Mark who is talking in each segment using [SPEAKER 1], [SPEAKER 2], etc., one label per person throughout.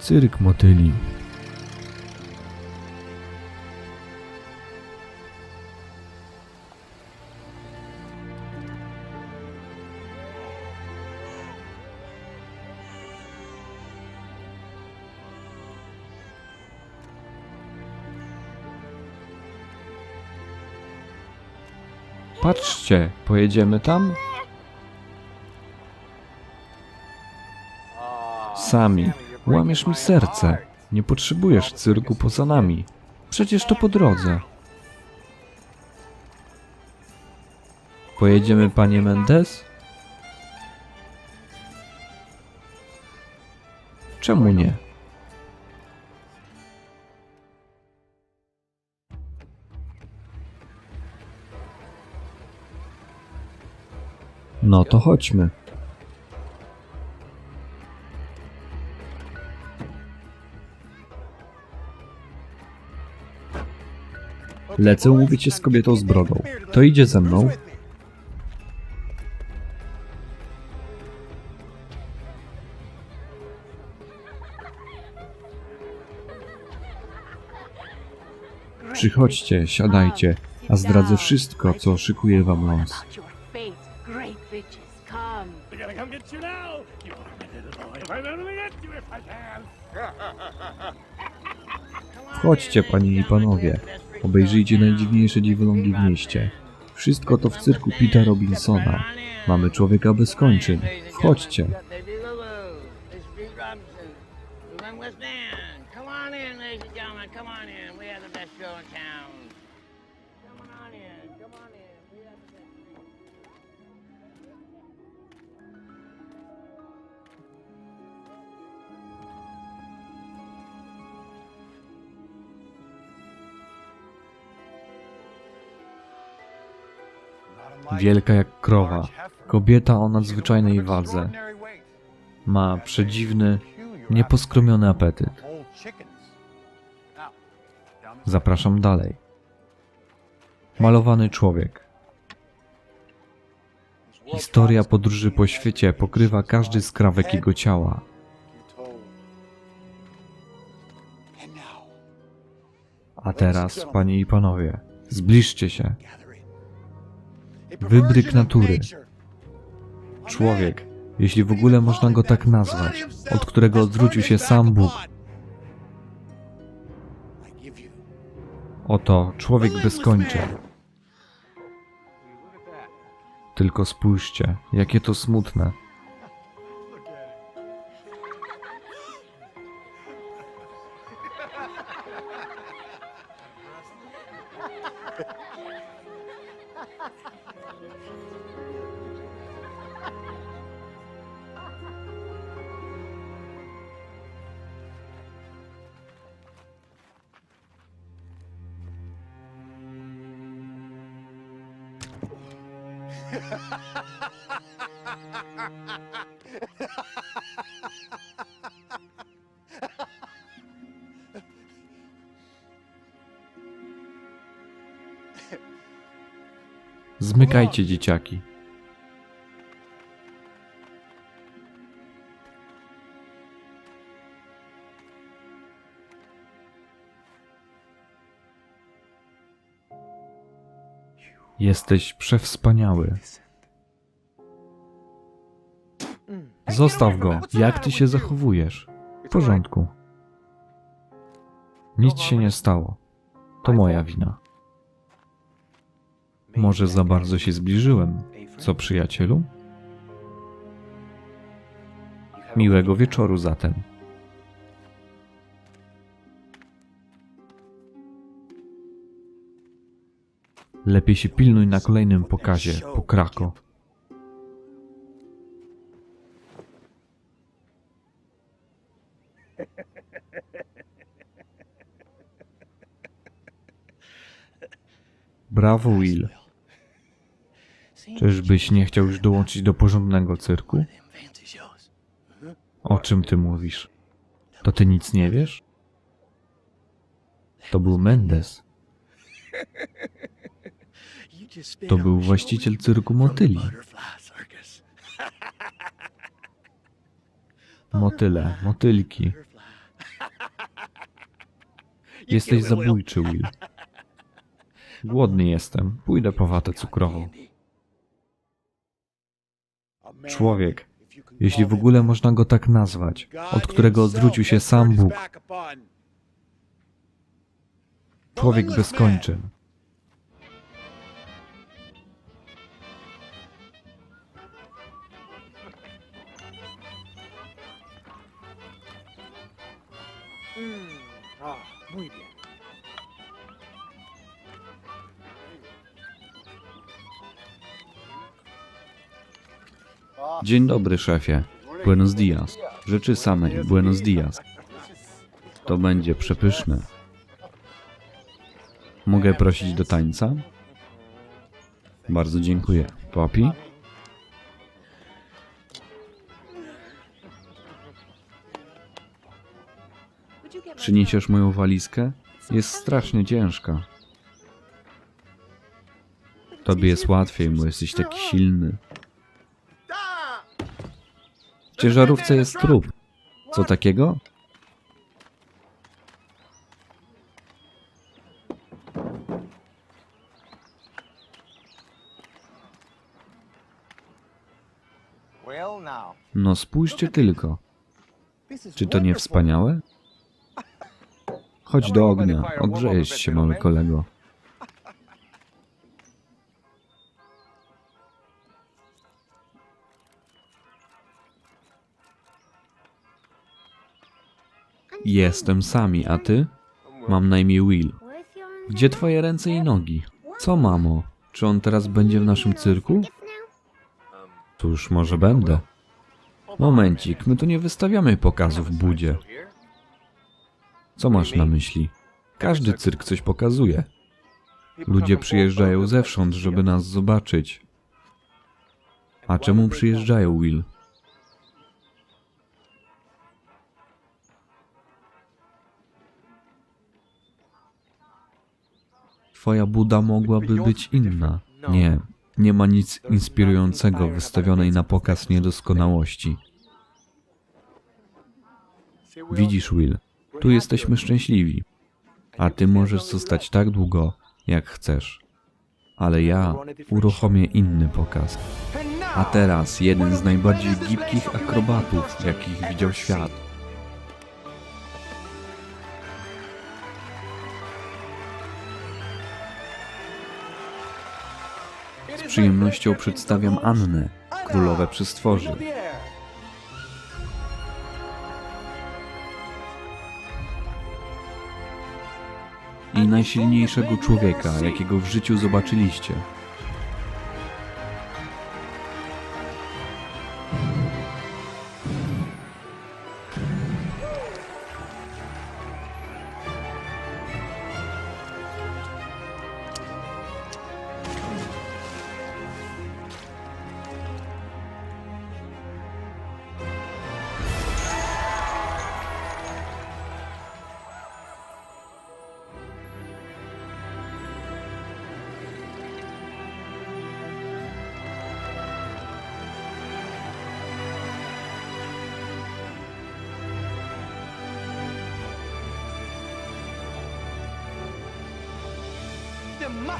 [SPEAKER 1] Cyrk motyli. Patrzcie, pojedziemy tam? Sami. Łamiesz mi serce. Nie potrzebujesz cyrku poza nami. Przecież to po drodze. Pojedziemy, panie Mendes? Czemu nie? No to chodźmy. Lecę umówić się z kobietą z brodą. To idzie ze mną. Przychodźcie, siadajcie, a zdradzę wszystko, co szykuje wam los. Wchodźcie, panie i panowie. Obejrzyjcie najdziwniejsze dziwolągi w mieście. Wszystko to w cyrku Pita Robinsona. Mamy człowieka bez kończyn. Wchodźcie. Wielka jak krowa. Kobieta o nadzwyczajnej wadze. Ma przedziwny, nieposkromiony apetyt. Zapraszam dalej. Malowany człowiek. Historia podróży po świecie pokrywa każdy skrawek jego ciała. A teraz, panie i panowie, zbliżcie się. Wybryk natury. Człowiek, jeśli w ogóle można go tak nazwać, od którego odwrócił się sam Bóg. Oto człowiek bez kończyn. Tylko spójrzcie, jakie to smutne. Zmykajcie, dzieciaki. Jesteś przewspaniały. Zostaw go. Jak ty się zachowujesz? W porządku. Nic się nie stało. To moja wina. Może za bardzo się zbliżyłem. Co, przyjacielu? Miłego wieczoru zatem. Lepiej się pilnuj na kolejnym pokazie, pokrako. Brawo, Will. Czyżbyś nie chciał już dołączyć do porządnego cyrku? O czym ty mówisz? To ty nic nie wiesz? To był Mendes. To był właściciel cyrku motyli. Motyle, motylki. Jesteś zabójczy, Will. Głodny jestem. Pójdę po watę cukrową. Człowiek, jeśli w ogóle można go tak nazwać, od którego odwrócił się sam Bóg. Człowiek bez kończyn.
[SPEAKER 2] Ah, muy bien.
[SPEAKER 1] Dzień dobry, szefie. Buenos dias. Rzeczy samej. Buenos dias. To będzie przepyszne. Mogę prosić do tańca? Bardzo dziękuję. Poppy? Przyniesiesz moją walizkę? Jest strasznie ciężka. Tobie jest łatwiej, bo jesteś taki silny. W ciężarówce jest trup. Co takiego? No spójrzcie tylko. Czy to nie wspaniałe? Chodź do ognia, ogrzejesz się, mały kolego. Jestem sami, a ty? Mam na imię Will. Gdzie twoje ręce i nogi? Co, mamo? Czy on teraz będzie w naszym cyrku? Cóż, może będę. Momencik, my tu nie wystawiamy pokazów w budzie. Co masz na myśli? Każdy cyrk coś pokazuje. Ludzie przyjeżdżają zewsząd, żeby nas zobaczyć. A czemu przyjeżdżają, Will? Twoja Buda mogłaby być inna. Nie, nie ma nic inspirującego wystawionej na pokaz niedoskonałości. Widzisz, Will, tu jesteśmy szczęśliwi, a ty możesz zostać tak długo, jak chcesz. Ale ja uruchomię inny pokaz. A teraz jeden z najbardziej gibkich akrobatów, jakich widział świat. Z przyjemnością przedstawiam Annę, królowę przystworzy. Najsilniejszego człowieka, jakiego w życiu zobaczyliście.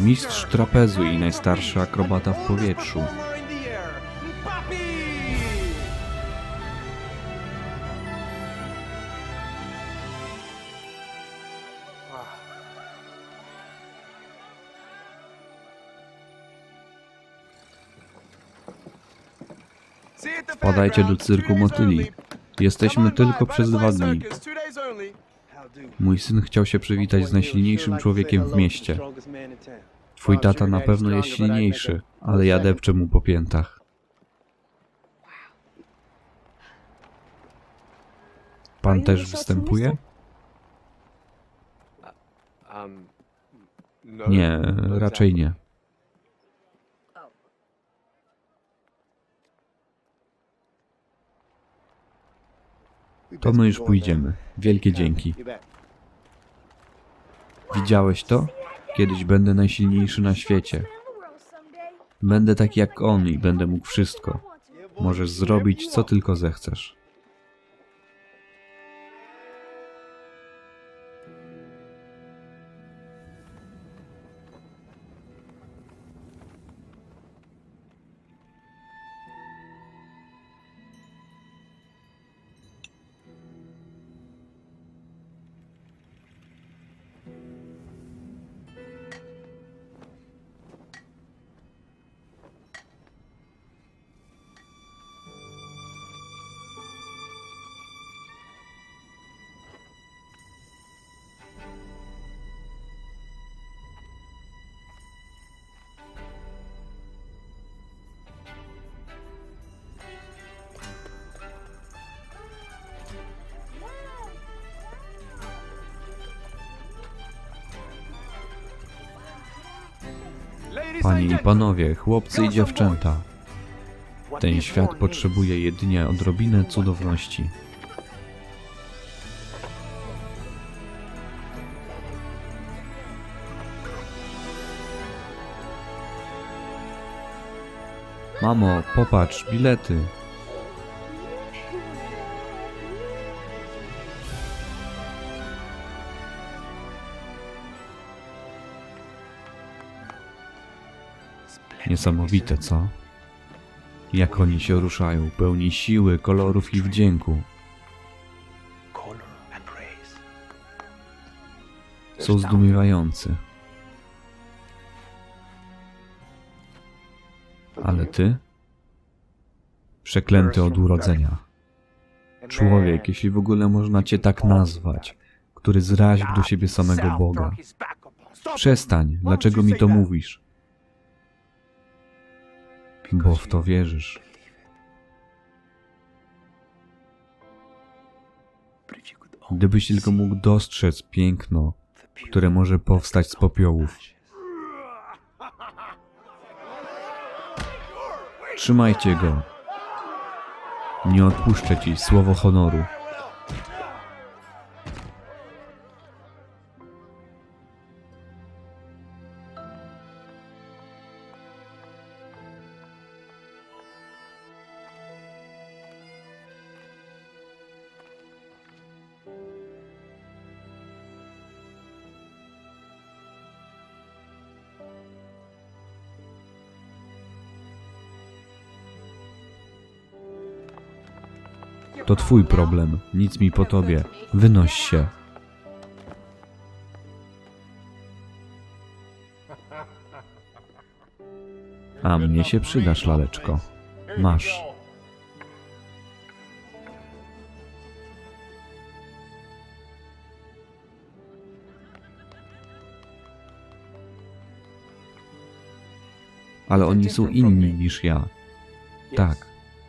[SPEAKER 1] Mistrz trapezu i najstarszy akrobata w powietrzu.
[SPEAKER 3] Wpadajcie do cyrku motyli.
[SPEAKER 1] Jesteśmy tylko przez dwa dni. Mój syn chciał się przywitać z najsilniejszym człowiekiem w mieście. Twój tata na pewno jest silniejszy, ale ja depczę mu po piętach. Pan też występuje? Nie, raczej nie. To my już pójdziemy. Wielkie dzięki. Widziałeś to? Kiedyś będę najsilniejszy na świecie. Będę taki jak on i będę mógł wszystko. Możesz zrobić co tylko zechcesz. Panie i panowie, chłopcy i dziewczęta, ten świat potrzebuje jedynie odrobinę cudowności. Mamo, popatrz, bilety. Niesamowite, co? Jak oni się ruszają, pełni siły, kolorów i wdzięku. Są zdumiewający. Ale ty? Przeklęty od urodzenia. Człowiek, jeśli w ogóle można cię tak nazwać, który zraził do siebie samego Boga. Przestań, dlaczego mi to mówisz? Bo w to wierzysz. Gdybyś tylko mógł dostrzec piękno, które może powstać z popiołów. Trzymajcie go. Nie odpuszczę ci słowo honoru. To twój problem, nic mi po tobie. Wynoś się. A mnie się przydasz, laleczko. Masz. Ale oni są inni niż ja. Tak,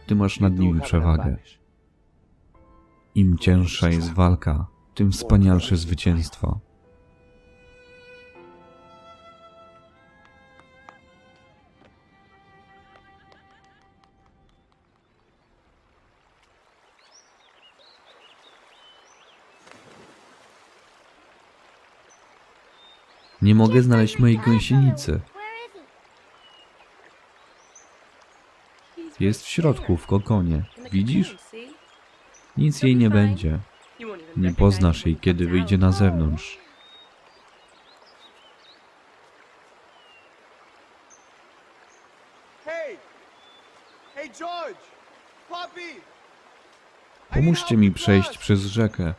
[SPEAKER 1] ty masz nad nimi przewagę. Im cięższa jest walka, tym wspanialsze zwycięstwo. Nie mogę znaleźć mojej gąsienicy. Jest w środku, w kokonie. Widzisz? Nic jej nie będzie. Nie poznasz jej, kiedy wyjdzie na zewnątrz. Pomóżcie mi przejść przez rzekę.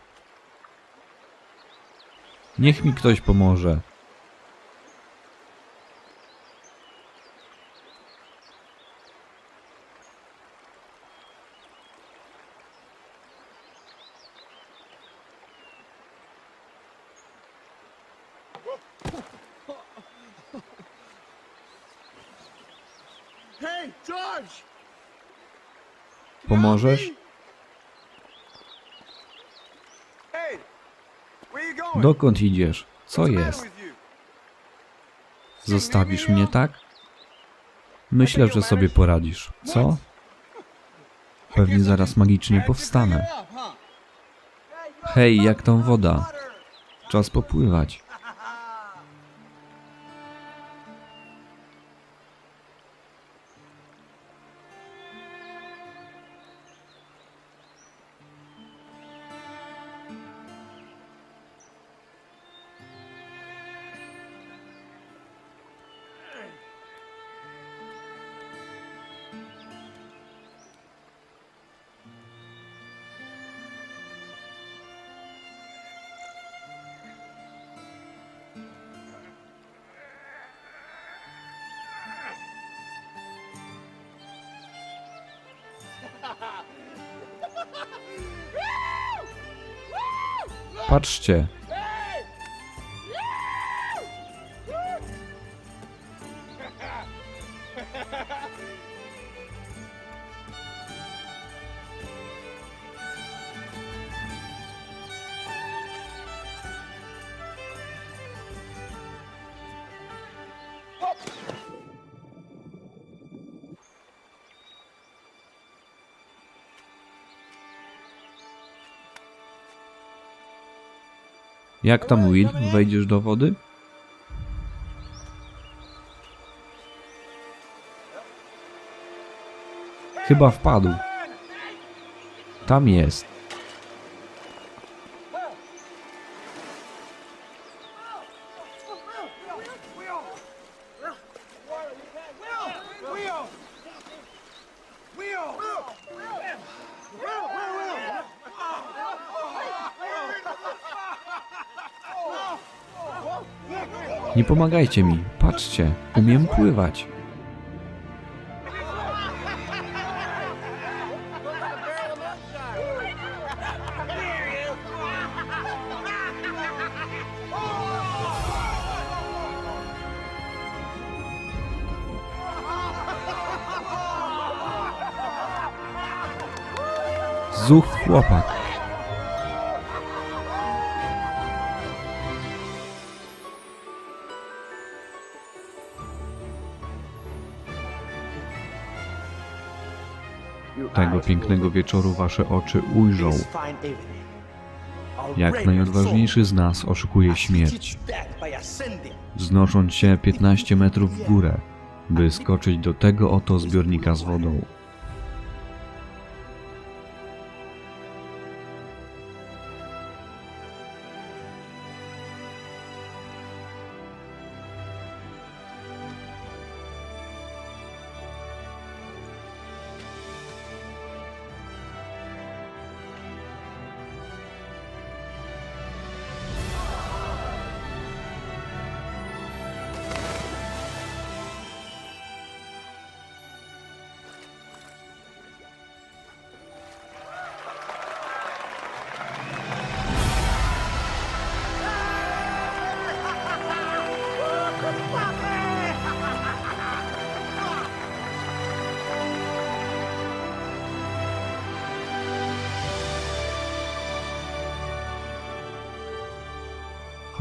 [SPEAKER 1] Niech mi ktoś pomoże.
[SPEAKER 3] Going?
[SPEAKER 1] Dokąd idziesz? Co jest? Zostawisz mnie tak? Myślę, że sobie poradzisz. Co? Pewnie zaraz magicznie powstanę. Hej, jak tam woda? Czas popływać. Patrzcie, Jak tam, Will? Wejdziesz do wody? Chyba wpadł. Tam jest. Pomagajcie mi. Patrzcie, umiem pływać. Zuch chłopak. Tego pięknego wieczoru wasze oczy ujrzą, jak najodważniejszy z nas oszukuje śmierć, wznosząc się 15 metrów w górę, by skoczyć do tego oto zbiornika z wodą.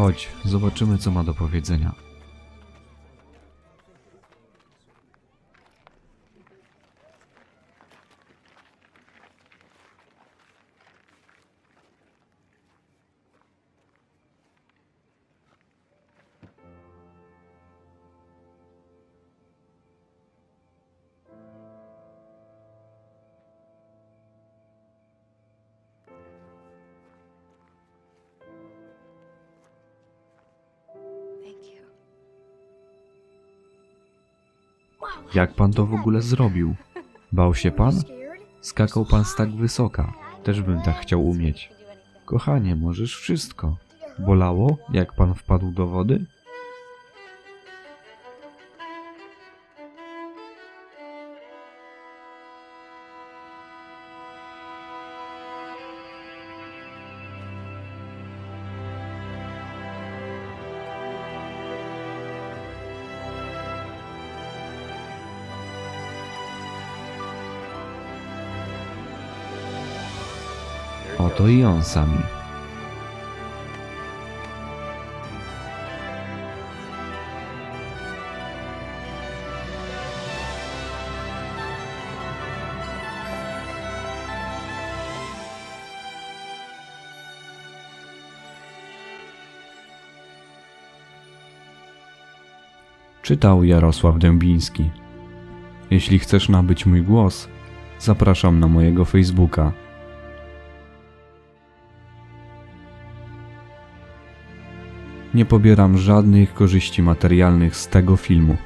[SPEAKER 1] Chodź, zobaczymy co ma do powiedzenia. Jak pan to w ogóle zrobił? Bał się pan? Skakał pan z tak wysoka. Też bym tak chciał umieć. Kochanie, możesz wszystko. Bolało, jak pan wpadł do wody? Oto i on sami. Czytał Jarosław Dębiński. Jeśli chcesz nabyć mój głos, zapraszam na mojego Facebooka Nie pobieram żadnych korzyści materialnych z tego filmu.